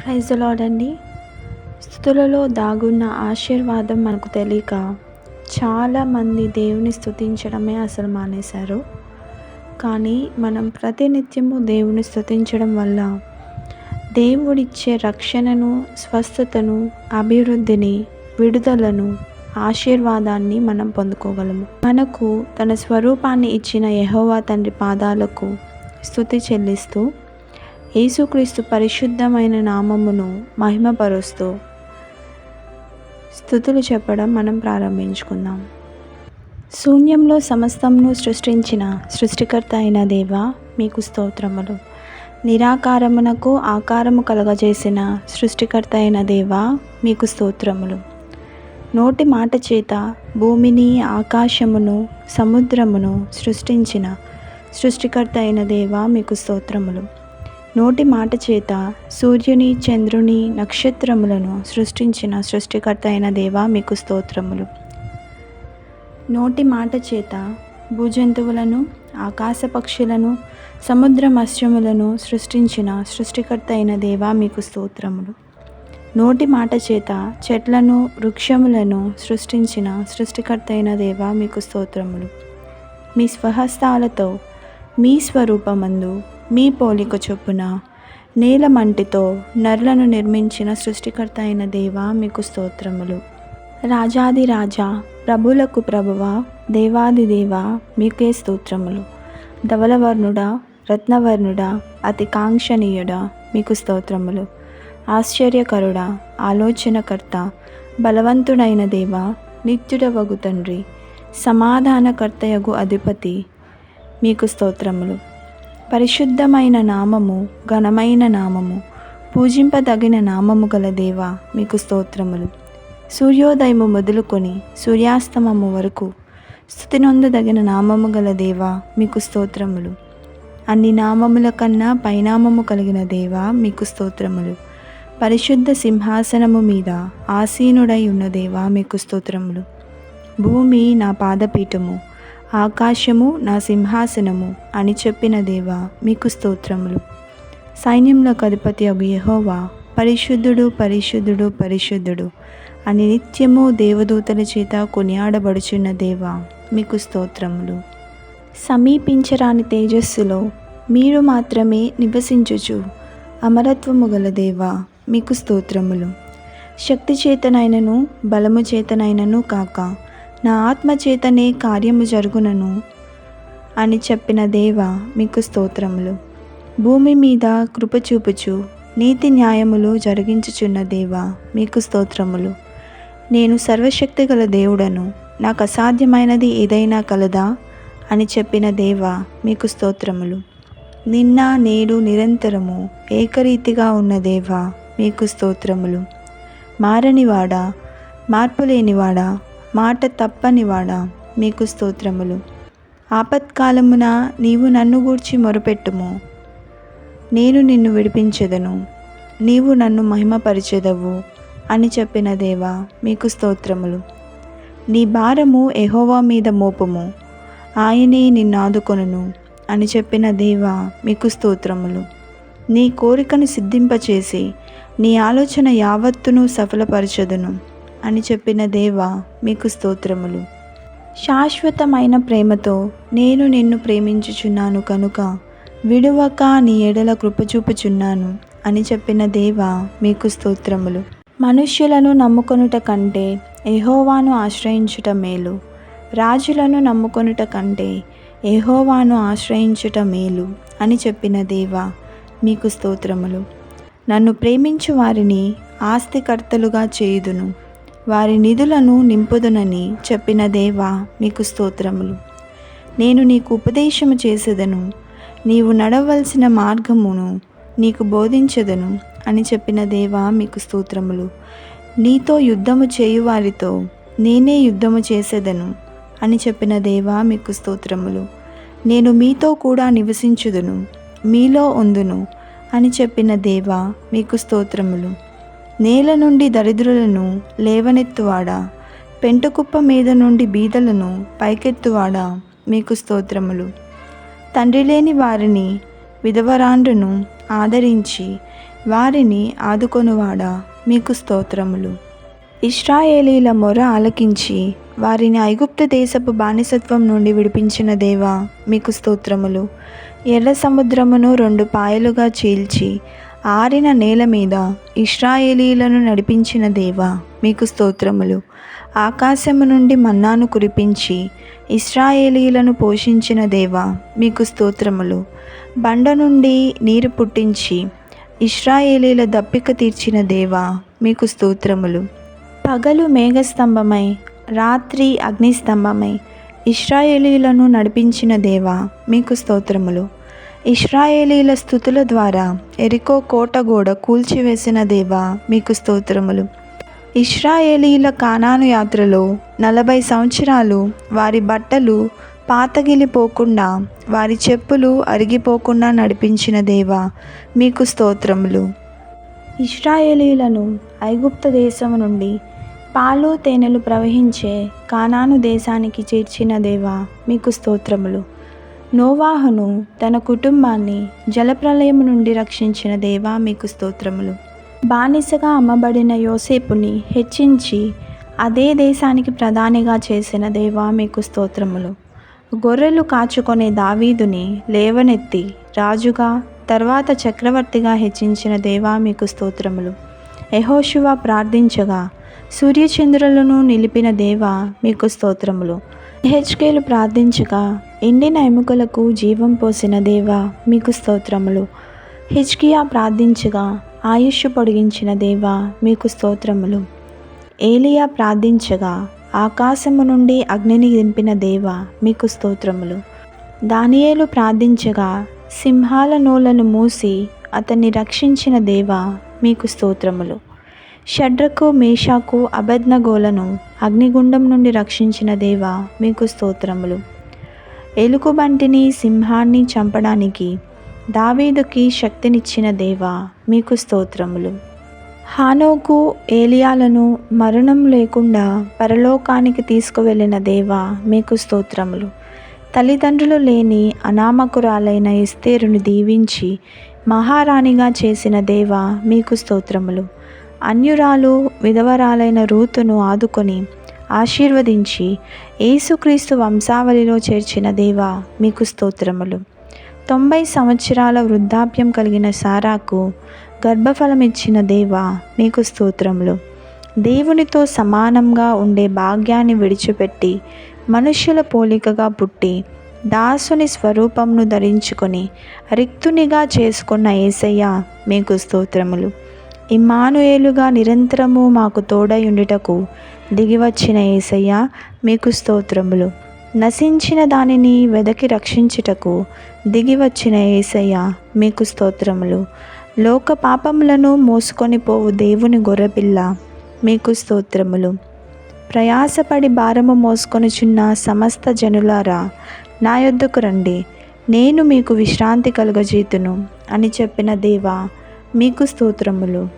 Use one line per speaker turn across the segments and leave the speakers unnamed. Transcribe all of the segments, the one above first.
Praise లాడండి స్థుతులలో దాగున్న ఆశీర్వాదం మనకు తెలియక చాలామంది దేవుని స్థుతించడమే అసలు మానేశారు. కానీ మనం ప్రతినిత్యము దేవుని స్థుతించడం వల్ల దేవుడిచ్చే రక్షణను స్వస్థతను అభివృద్ధిని విడుదలను ఆశీర్వాదాన్ని మనం పొందుకోగలము. మనకు తన స్వరూపాన్ని ఇచ్చిన యహోవా తండ్రి పాదాలకు స్థుతి చెల్లిస్తూ యేసుక్రీస్తు పరిశుద్ధమైన నామమును మహిమపరుస్తూ స్థుతులు చెప్పడం మనం ప్రారంభించుకుందాం. శూన్యంలో సమస్తంను సృష్టించిన సృష్టికర్త అయిన దేవ మీకు స్తోత్రములు. నిరాకారమునకు ఆకారము కలగజేసిన సృష్టికర్త అయిన దేవ మీకు స్తోత్రములు. నోటి మాట చేత భూమిని ఆకాశమును సముద్రమును సృష్టించిన సృష్టికర్త అయిన దేవ మీకు స్తోత్రములు. నోటి మాట చేత సూర్యుని చంద్రుని నక్షత్రములను సృష్టించిన సృష్టికర్త అయిన దేవా మీకు స్తోత్రములు. నోటి మాట చేత భూజంతువులను ఆకాశ పక్షులను సముద్ర మత్స్యములను సృష్టించిన సృష్టికర్త అయిన దేవా మీకు స్తోత్రములు. నోటి మాట చేత చెట్లను వృక్షములను సృష్టించిన సృష్టికర్త అయిన దేవా మీకు స్తోత్రములు. మీ స్వహస్తాలతో మీ స్వరూపమందు మీ పోలిక చొప్పున నేల మంటితో నరులను నిర్మించిన సృష్టికర్త అయిన దేవా మీకు స్తోత్రములు. రాజాది రాజా ప్రభులకు ప్రభువ దేవాది దేవ మీకే స్తోత్రములు. ధవలవర్ణుడా రత్నవర్ణుడా అతి కాంక్షణీయుడా మీకు స్తోత్రములు. ఆశ్చర్యకరుడా ఆలోచనకర్త బలవంతుడైన దేవ నిత్యుడవగు తండ్రి సమాధానకర్తయగు అధిపతి మీకు స్తోత్రములు. పరిశుద్ధమైన నామము ఘనమైన నామము పూజింపదగిన నామము గల దేవ మీకు స్తోత్రములు. సూర్యోదయము మొదలుకొని సూర్యాస్తమము వరకు స్థుతి నొందదగిన నామము గల దేవ మీకు స్తోత్రములు. అన్ని నామముల కన్నా పైనామము కలిగిన దేవ మీకు స్తోత్రములు. పరిశుద్ధ సింహాసనము మీద ఆసీనుడై ఉన్న దేవా మీకు స్తోత్రములు. భూమి నా పాదపీఠము ఆకాశము నా సింహాసనము అని చెప్పిన దేవా మీకు స్తోత్రములు. సైన్యంలో అధిపతి అగు యహోవా పరిశుద్ధుడు పరిశుద్ధుడు పరిశుద్ధుడు అని నిత్యము దేవదూతల చేత కొనియాడబడుచున్న దేవా మీకు స్తోత్రములు. సమీపించరాని తేజస్సులో మీరు మాత్రమే నివసించుచు అమరత్వము గల దేవా మీకు స్తోత్రములు. శక్తి చేతనైనను బలము చేతనైనను కాక నా ఆత్మచేతనే కార్యము జరుగునను అని చెప్పిన దేవ మీకు స్తోత్రములు. భూమి మీద కృప చూపుచు నీతి న్యాయములు జరిగించుచున్న దేవ మీకు స్తోత్రములు. నేను సర్వశక్తి గల దేవుడను నాకు అసాధ్యమైనది ఏదైనా కలదా అని చెప్పిన దేవ మీకు స్తోత్రములు. నిన్న నేడు నిరంతరము ఏకరీతిగా ఉన్న దేవ మీకు స్తోత్రములు. మారనివాడా మార్పులేనివాడా మాట తప్పనివాడా? మీకు స్తోత్రములు. ఆపత్కాలమున నీవు నన్ను గూర్చి మొరపెట్టుము. నేను నిన్ను విడిపించెదను. నీవు నన్ను మహిమపరిచెదవు అని చెప్పిన దేవా మీకు స్తోత్రములు. నీ భారము ఎహోవా మీద మోపము. ఆయనే నిన్ను ఆదుకొనును అని చెప్పిన దేవా మీకు స్తోత్రములు. నీ కోరికను సిద్ధింపచేసి నీ ఆలోచన యావత్తును సఫలపరచదును. అని చెప్పిన దేవా మీకు స్తోత్రములు. శాశ్వతమైన ప్రేమతో నేను నిన్ను ప్రేమించుచున్నాను కనుక విడువక నీ ఎడల కృపచూపుచున్నాను అని చెప్పిన దేవా మీకు స్తోత్రములు. మనుష్యులను నమ్ముకొనుట కంటే ఎహోవాను ఆశ్రయించుట మేలు. రాజులను నమ్ముకొనుట కంటే ఎహోవాను ఆశ్రయించుట మేలు అని చెప్పిన దేవా మీకు స్తోత్రములు. నన్ను ప్రేమించు వారిని ఆస్తికర్తలుగా చేయుదును. వారి నిధులను నింపుదునని చెప్పిన దేవా మీకు స్తోత్రములు. నేను నీకు ఉపదేశము చేసేదను నీవు నడవలసిన మార్గమును నీకు బోధించదను అని చెప్పిన దేవా మీకు స్తోత్రములు. నీతో యుద్ధము చేయువారితో నేనే యుద్ధము చేసేదను అని చెప్పిన దేవా మీకు స్తోత్రములు. నేను మీతో కూడా నివసించుదును మీలో ఉందును అని చెప్పిన దేవా మీకు స్తోత్రములు. నేల నుండి దరిద్రులను లేవనెత్తువాడా? పెంటకుప్ప మీద నుండి బీదలను పైకెత్తువాడా? మీకు స్తోత్రములు. తండ్రి లేని వారిని విధవరాండ్రును ఆదరించి వారిని ఆదుకొనువాడా? మీకు స్తోత్రములు. ఇస్రాయేలీల మొర ఆలకించి వారిని ఐగుప్తు దేశపు బానిసత్వం నుండి విడిపించిన దేవా మీకు స్తోత్రములు. ఎర్ర సముద్రమును రెండు పాయలుగా చీల్చి ఆరిన నేల మీద ఇష్రాయేలీలను నడిపించిన దేవా మీకు స్తోత్రములు. ఆకాశము నుండి మన్నాను కురిపించి ఇస్రాయేలీలను పోషించిన దేవా మీకు స్తోత్రములు. బండ నుండి నీరు పుట్టించి ఇస్రాయేలీల దప్పిక తీర్చిన దేవా మీకు స్తోత్రములు. పగలు మేఘస్తంభమై రాత్రి అగ్నిస్తంభమై ఇస్రాయేలీలను నడిపించిన దేవా మీకు స్తోత్రములు. ఇస్రాయేలీల స్థుతుల ద్వారా ఎరికో కోట గోడ కూల్చివేసిన దేవా మీకు స్తోత్రములు. ఇస్రాయేలీల కానాను యాత్రలో నలభై సంవత్సరాలు వారి బట్టలు పాతగిలిపోకుండా వారి చెప్పులు అరిగిపోకుండా నడిపించిన దేవా మీకు స్తోత్రములు. ఇస్రాయేలీలను ఐగుప్త దేశం నుండి పాలు తేనెలు ప్రవహించే కానాను దేశానికి చేర్చిన దేవా మీకు స్తోత్రములు. నోవాహును తన కుటుంబాన్ని జలప్రలయం నుండి రక్షించిన దేవా మీకు స్తోత్రములు. బానిసగా అమ్మబడిన యోసేపుని హెచ్చించి అదే దేశానికి ప్రధానిగా చేసిన దేవా మీకు స్తోత్రములు. గొర్రెలు కాచుకొనే దావీదుని లేవనెత్తి రాజుగా తర్వాత చక్రవర్తిగా హెచ్చించిన దేవా మీకు స్తోత్రములు. యహోశివ ప్రార్థించగా సూర్యచంద్రులను నిలిపిన దేవా మీకు స్తోత్రములు. హెచ్కేలు ప్రార్థించగా ఎండిన ఎముకలకు జీవం పోసిన దేవా మీకు స్తోత్రములు. హిజ్కియా ప్రార్థించగా ఆయుష్ పొడిగించిన దేవా మీకు స్తోత్రములు. ఏలియా ప్రార్థించగా ఆకాశము నుండి అగ్నిని దింపిన దేవా మీకు స్తోత్రములు. దానియేలు ప్రార్థించగా సింహాల నోలను మూసి అతన్ని రక్షించిన దేవా మీకు స్తోత్రములు. షడ్రకు మేషాకు అబద్నగోలను అగ్నిగుండం నుండి రక్షించిన దేవ మీకు స్తోత్రములు. ఎలుగుబంటిని సింహాన్ని చంపడానికి దావీదుకి శక్తినిచ్చిన దేవ మీకు స్తోత్రములు. హానోకు ఏలియాలను మరణం లేకుండా పరలోకానికి తీసుకువెళ్ళిన దేవ మీకు స్తోత్రములు. తల్లిదండ్రులు లేని అనామకురాలైన ఇస్తేరును దీవించి మహారాణిగా చేసిన దేవ మీకు స్తోత్రములు. అన్యురాలు విధవరాలైన రూతును ఆదుకొని ఆశీర్వదించి యేసుక్రీస్తు వంశావళిలో చేర్చిన దేవ మీకు స్తోత్రములు. తొంభై సంవత్సరాల వృద్ధాప్యం కలిగిన సారాకు గర్భఫలం ఇచ్చిన దేవ మీకు స్తోత్రములు. దేవునితో సమానంగా ఉండే భాగ్యాన్ని విడిచిపెట్టి మనుష్యుల పోలికగా పుట్టి దాసుని స్వరూపంను ధరించుకొని రిక్తునిగా చేసుకున్న ఏసయ్య మీకు స్తోత్రములు. ఇమ్మానుయేలుగా నిరంతరము మాకు తోడై ఉండుటకు దిగివచ్చిన ఏసయ్య మీకు స్తోత్రములు. నశించిన దానిని వెదకి రక్షించుటకు దిగివచ్చిన ఏసయ్య మీకు స్తోత్రములు. లోక పాపములను మోసుకొని పోవు దేవుని గొర్రెపిల్ల మీకు స్తోత్రములు. ప్రయాసపడి భారము మోసుకొనుచున్న సమస్త జనులారా నా యొద్దకు రండి. నేను మీకు విశ్రాంతి కలుగజేతును అని చెప్పిన దేవా మీకు స్తోత్రములు.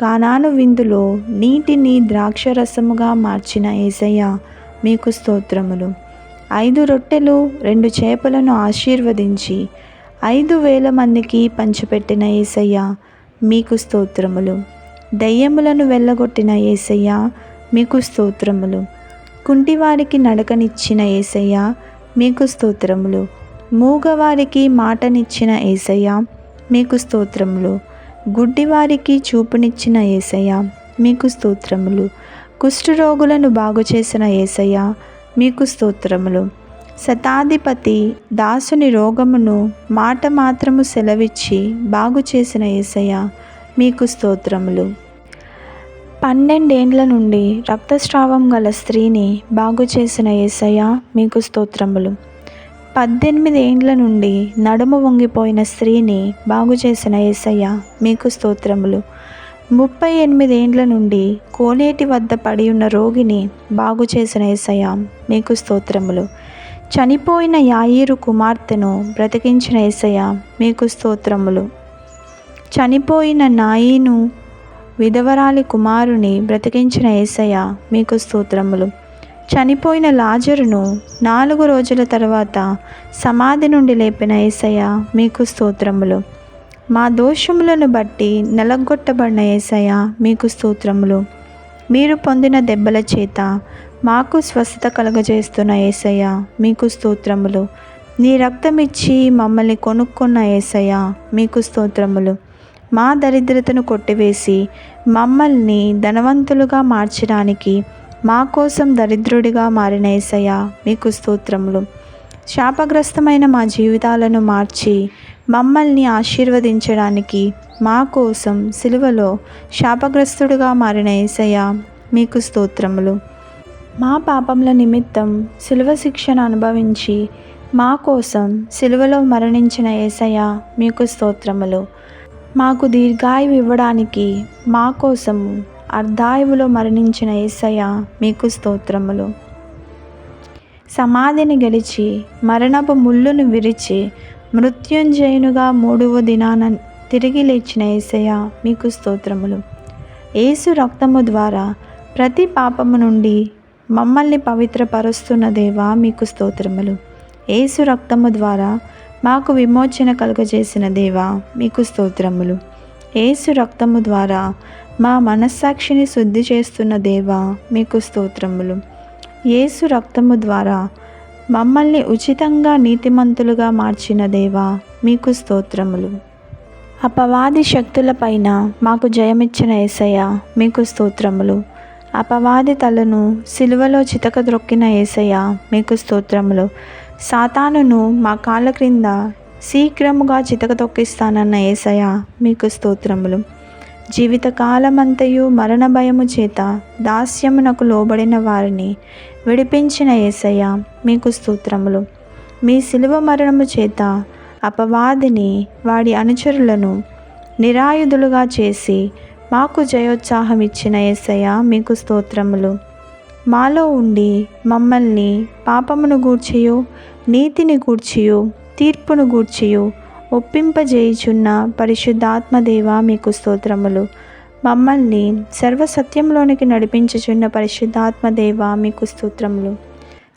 కానాను విందులో నీటిని ద్రాక్షరసముగా మార్చిన ఏసయ్య మీకు స్తోత్రములు. ఐదు రొట్టెలు రెండు చేపలను ఆశీర్వదించి ఐదు వేల మందికి పంచిపెట్టిన ఏసయ్య మీకు స్తోత్రములు. దయ్యములను వెళ్ళగొట్టిన ఏసయ్య మీకు స్తోత్రములు. కుంటివారికి నడకనిచ్చిన ఏసయ్య మీకు స్తోత్రములు. మూగవారికి మాటనిచ్చిన ఏసయ్య మీకు స్తోత్రములు. గుడ్డివారికి చూపునిచ్చిన ఏసయ్య మీకు స్తోత్రములు. కుష్ఠరోగులను బాగు చేసిన ఏసయ్య మీకు స్తోత్రములు. శతాధిపతి దాసుని రోగమును మాట మాత్రము సెలవిచ్చి బాగు చేసిన ఏసయ్య మీకు స్తోత్రములు. పన్నెండేండ్ల నుండి రక్తస్రావం గల స్త్రీని బాగు చేసిన ఏసయ్య మీకు స్తోత్రములు. పద్దెనిమిది ఏండ్ల నుండి నడుము వంగిపోయిన స్త్రీని బాగు చేసిన ఏసయ్య మీకు స్తోత్రములు. ముప్పై ఎనిమిది ఏండ్ల నుండి కోనేటి వద్ద పడి ఉన్న రోగిని బాగు చేసిన ఏసయ్య మీకు స్తోత్రములు. చనిపోయిన యాయిరు కుమార్తెను బ్రతికించిన ఏసయ్య మీకు స్తోత్రములు. చనిపోయిన నాయిను విధవరాలి కుమారుని బ్రతికించిన ఏసయ్య మీకు స్తోత్రములు. చనిపోయిన లాజరును నాలుగు రోజుల తర్వాత సమాధి నుండి లేపిన ఏసయ్య మీకు స్తోత్రములు. మా దోషములను బట్టి నలగొట్టబడిన ఏసయ్య మీకు స్తోత్రములు. మీరు పొందిన దెబ్బల చేత మాకు స్వస్థత కలుగజేస్తున్న ఏసయ్య మీకు స్తోత్రములు. నీ రక్తమిచ్చి మమ్మల్ని కొనుక్కున్న ఏసయ్య మీకు స్తోత్రములు. మా దరిద్రతను కొట్టివేసి మమ్మల్ని ధనవంతులుగా మార్చడానికి మా కోసం దరిద్రుడిగా మారిన ఏసయ్య మీకు స్తోత్రములు. శాపగ్రస్తమైన మా జీవితాలను మార్చి మమ్మల్ని ఆశీర్వదించడానికి మా కోసం సిలువలో శాపగ్రస్తుడుగా మారిన ఏసయ్య మీకు స్తోత్రములు. మా పాపముల నిమిత్తం సిలువ శిక్షను అనుభవించి మా కోసం సిలువలో మరణించిన ఏసయ్య మీకు స్తోత్రములు. మాకు దీర్ఘాయువు ఇవ్వడానికి మా కోసము అర్ధాయువులో మరణించిన ఏసయ్య మీకు స్తోత్రములు. సమాధిని గెలిచి మరణపు ముళ్ళును విరిచి మృత్యుంజయునుగా మూడవ దినాన తిరిగి లేచిన ఏసయ్య మీకు స్తోత్రములు. ఏసు రక్తము ద్వారా ప్రతి పాపము నుండి మమ్మల్ని పవిత్రపరుస్తున్న దేవా మీకు స్తోత్రములు. ఏసు రక్తము ద్వారా మాకు విమోచన కలుగజేసిన దేవా మీకు స్తోత్రములు. ఏసు రక్తము ద్వారా మా మనస్సాక్షిని శుద్ధి చేస్తున్న దేవా మీకు స్తోత్రములు. యేసు రక్తము ద్వారా మమ్మల్ని ఉచితంగా నీతిమంతులుగా మార్చిన దేవా మీకు స్తోత్రములు. అపవాది శక్తులపైన మాకు జయమిచ్చిన ఏసయ్య మీకు స్తోత్రములు. అపవాది తలను సిలువలో చితకద్రొక్కిన ఏసయ్య మీకు స్తోత్రములు. సాతానును మా కాళ్ళ క్రింద శీఘ్రముగా చితక తొక్కిస్తానన్న ఏసయ్య మీకు స్తోత్రములు. జీవితకాలమంతయు మరణ భయము చేత దాస్యమునకు లోబడిన వారిని విడిపించిన ఏసయ్య మీకు స్తోత్రములు. మీ శిలువ మరణము చేత అపవాదిని వాడి అనుచరులను నిరాయుధులుగా చేసి మాకు జయోత్సాహం ఇచ్చిన ఏసయ్య మీకు స్తోత్రములు. మాలో ఉండి మమ్మల్ని పాపమును గూర్చియు నీతిని గూర్చియు తీర్పును గూర్చియు ఒప్పింపజేయుచున్న పరిశుద్ధాత్మదేవ మీకు స్తోత్రములు. మమ్మల్ని సర్వసత్యంలోనికి నడిపించుచున్న పరిశుద్ధాత్మదేవ మీకు స్తోత్రములు.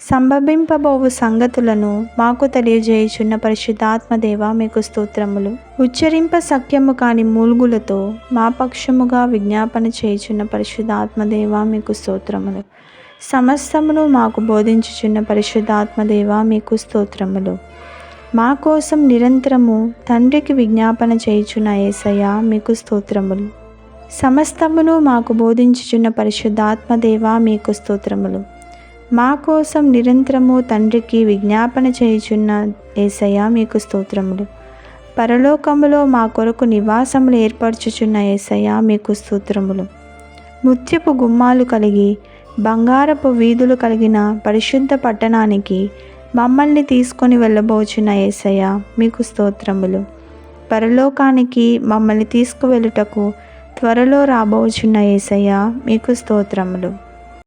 సంభవింపబోవు సంగతులను మాకు తెలియజేయుచున్న పరిశుద్ధాత్మదేవ మీకు స్తోత్రములు. ఉచ్చరింప సఖ్యము కాని మూల్గులతో మా పక్షముగా విజ్ఞాపన చేయుచున్న పరిశుద్ధాత్మదేవ మీకు స్తోత్రములు. సమస్తమును మాకు బోధించుచున్న పరిశుద్ధాత్మదేవ మీకు స్తోత్రములు. మా కోసం నిరంతరము తండ్రికి విజ్ఞాపన చేయుచున్న ఏసయ్య మీకు స్తోత్రములు. సమస్తమును మాకు బోధించుచున్న పరిశుద్ధాత్మదేవ మీకు స్తోత్రములు. మా కోసం నిరంతరము తండ్రికి విజ్ఞాపన చేయుచున్న ఏసయ్య మీకు స్తోత్రములు. పరలోకములో మా కొరకు నివాసములు ఏర్పరచుచున్న ఏసయ్య మీకు స్తోత్రములు. ముత్యపు గుమ్మాలు కలిగి బంగారపు వీధులు కలిగిన పరిశుద్ధ పట్టణానికి మమ్మల్ని తీసుకొని వెళ్ళబోచున్న ఏసయ్య మీకు స్తోత్రములు. పరలోకానికి మమ్మల్ని తీసుకువెళ్ళుటకు త్వరలో రాబోచున్న ఏసయ్య మీకు స్తోత్రములు.